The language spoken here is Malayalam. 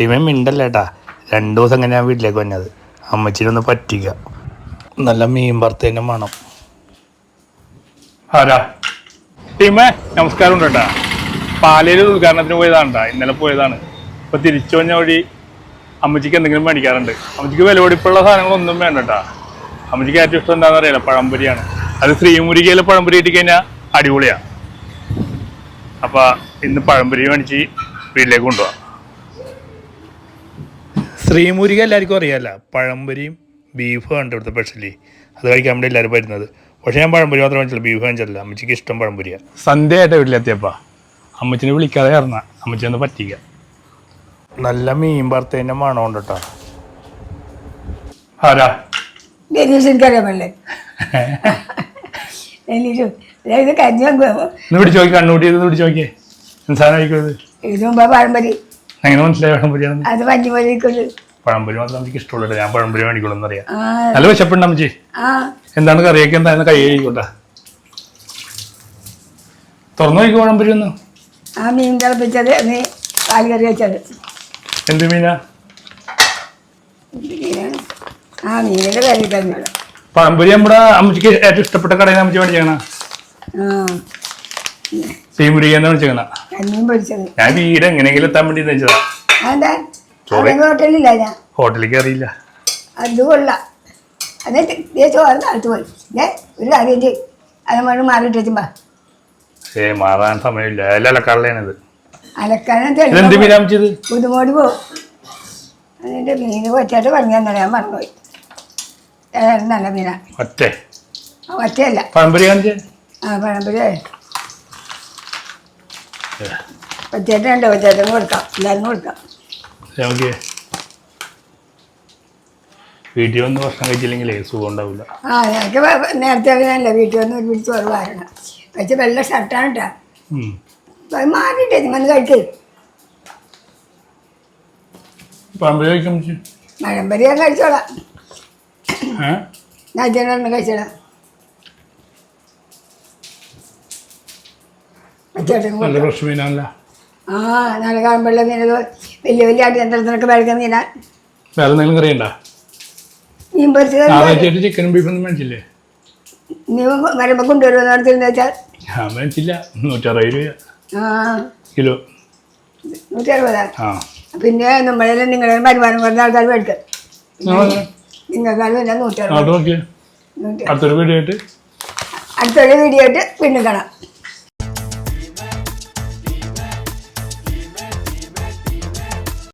ടീമേ മിണ്ടല്ലേട്ടാ. രണ്ട് ദിവസം അങ്ങനെ ഞാൻ വീട്ടിലേക്ക് വന്നത്. അമ്മച്ചിനൊന്ന് പറ്റിക്ക. നല്ല മീൻ വറുത്തതിന്റെ മണം. ആരാ? ടീമേ നമസ്കാരം ഉണ്ട് കേട്ടാ പാലയിൽ ഉദ്ഘാടനത്തിന് പോയതാണ്ടാ. ഇന്നലെ പോയതാണ്. ഇപ്പൊ തിരിച്ചു വന്ന വഴി അമ്മച്ചിക്ക് എന്തെങ്കിലും മേടിക്കാറുണ്ട്. അമ്മച്ചിക്ക് വിലപിടിപ്പുള്ള സാധനങ്ങളൊന്നും വേണ്ട കേട്ടാ അമ്മച്ചിക്ക് ഏറ്റവും ഇഷ്ടം എന്താണെന്ന് അറിയില്ല പഴംപൊരിയാണ്. അത് ശ്രീമുരികയിലെ പഴംപൊരി കിട്ടിക്കഴിഞ്ഞാൽ അടിപൊളിയാ. അപ്പൊ ഇന്ന് പഴംപൊരി മേടിച്ച് വീട്ടിലേക്ക് കൊണ്ടുപോവാം. ശ്രീമുരിക എല്ലാവർക്കും അറിയാമല്ല പഴംപൊരിയും ബീഫ് ഉണ്ട് ഇവിടുത്തെ സ്പെഷ്യലി അത് കഴിക്കാൻ വേണ്ടി എല്ലാവരും വരുന്നത്. പക്ഷേ ഞാൻ പഴംപൊരി മാത്രമേ വെച്ചില്ല ബീഫ് വാങ്ങിച്ചില്ല അമ്മച്ചിക്ക് ഇഷ്ടം പഴംപൊരിയാണ് സന്ധ്യയായിട്ട് വീട്ടിലെത്തിയപ്പാ. അമ്മച്ചിനെ വിളിക്കാതെ ഇറന്ന അമ്മച്ചി ഒന്ന് പറ്റിക്ക. നല്ല മീൻ വറുത്തതിന്റെ മണം ഉണ്ട് കേട്ടോ ആരാ? ഡെനീസ് എനിക്കറിയാമല്ലേ? ഡെനീസ് ഇത് കഞ്ഞി ഇന്ന് പിടിച്ച് നോക്കി കണ്ണൂട്ടി ഇത് പിടിച്ച് നോക്കിയേ സാധനം കഴിക്കുന്നത് ഇത്? മുമ്പ് പഴംപരി. എങ്ങനെ മനസ്സിലായി? പഴംപൊരിയാണെന്ന് അത് പഞ്ഞിമൊലിക്കുള്ളു പഴംപൊരി മാത്രം നമുക്ക് ഇഷ്ടമുള്ളൂ ഞാൻ പഴംപൊരി മേടിക്കുള്ളൂ എന്നറിയാം നല്ല വിശപ്പുണ്ട് അമ്മച്ചി. എന്താണ് കറിയൊക്കെ? എന്താ കൈ കഴിക്കോട്ടെ തുറന്നു നോക്കി പഴംപൊരി ഒന്ന്. ആ മീൻ തിളപ്പിച്ചത് നീ പാൽ കറി വെച്ചത്. എന്ത് മീനാ? ആ മീനിന്റെ കറി തന്നെയാണ്. പഴംപൊരി നമ്മുടെ അമ്മച്ചിക്ക് ഏറ്റവും ഇഷ്ടപ്പെട്ട കടയിൽ അമ്മച്ചി മേടിച്ചാണ് ആ. എന്ന് മേടിച്ചേക്കണ കഞ്ഞിയും പൊരിച്ചത് ഞാൻ വീട് എങ്ങനെയെങ്കിലും എത്താൻ വേണ്ടി വെച്ചതാ അതെന്താ? ചോറ്. അവിടെ ഹോട്ടലില്ല ഞാൻ. ഹോട്ടലിലേക്ക് അറിയില്ല അത് കൊള്ളാം. എന്നിട്ട് താഴ്ത്തു പോയി. ഞാൻ ഒരു കാര്യം ചെയ്യും. അത് മാറിയിട്ട് വെച്ചുമ്പോ ഏ മാറാൻ സമയമില്ല. എല്ലാം അലക്കാളയാണിത് അലക്കാനും ഇതെന്ത് തെളിവ് മീനാ അമ്മച്ചി ഇത് ബുദ്ധിമുട്ട് പോവും അതിന്റെ മീൻ പറ്റായിട്ട് പറഞ്ഞു തന്നെ ഞാൻ മറന്നുപോയി നല്ല മീനാ. ഒറ്റ? ഒറ്റയല്ല. പഴംപൊരി കാണിച്ചേ? ആ പഴംപൊരി കൊടുക്കാം. എല്ലാവരും കൊടുക്കാം. വീട്ടിൽ വന്ന് ഭക്ഷണം കഴിച്ചില്ലെങ്കിലേ സുഖം ഉണ്ടാവില്ല. ആ ഞങ്ങൾക്ക് നേരത്തെ അങ്ങനെയല്ല. വീട്ടിൽ വന്ന് ഒരു പിടിച്ച് വാരണം പക്ഷെ വെള്ള ഷർട്ടാണ് കേട്ടോ. അത് മാറിയിട്ടേ നിങ്ങൾ കഴിക്കേ. പഴംപൊരി കഴിക്കാൻ പഴംപൊരി ഞാൻ കഴിച്ചോളാം. ഞാൻ കഴിച്ചോളാം. നല്ല മീനല്ല ആ നല്ല കാണുമ്പോഴുള്ള മീനത് വലിയ വലിയ അടിയന്തരത്തിനൊക്കെ മേടിക്കുന്ന മീനാ. വേറെ എന്തെങ്കിലും കറിയുണ്ടോ മീൻ പൊരിച്ചത് ചിക്കനും ബീഫൊന്നും മേടിച്ചില്ലേ? നീ വരുമ്പോൾ കൊണ്ടുവരുമെന്ന് പറഞ്ഞിരുന്നു വെച്ചാൽ ഞാൻ മേടിച്ചില്ല. നൂറ്ററുപത് രൂപ. കിലോ. നൂറ്ററുപതാ? പിന്നെ നമ്മളെല്ലാം നിങ്ങളുടെ വരുമാനം കുറഞ്ഞ ആൾക്കാർ മേടിക്കും. നൂറ്റി അടുത്തൊരു വീഡിയോ ആയിട്ട്. അടുത്തൊരു വീഡിയോ ആയിട്ട് പിന്നെ കാണാം.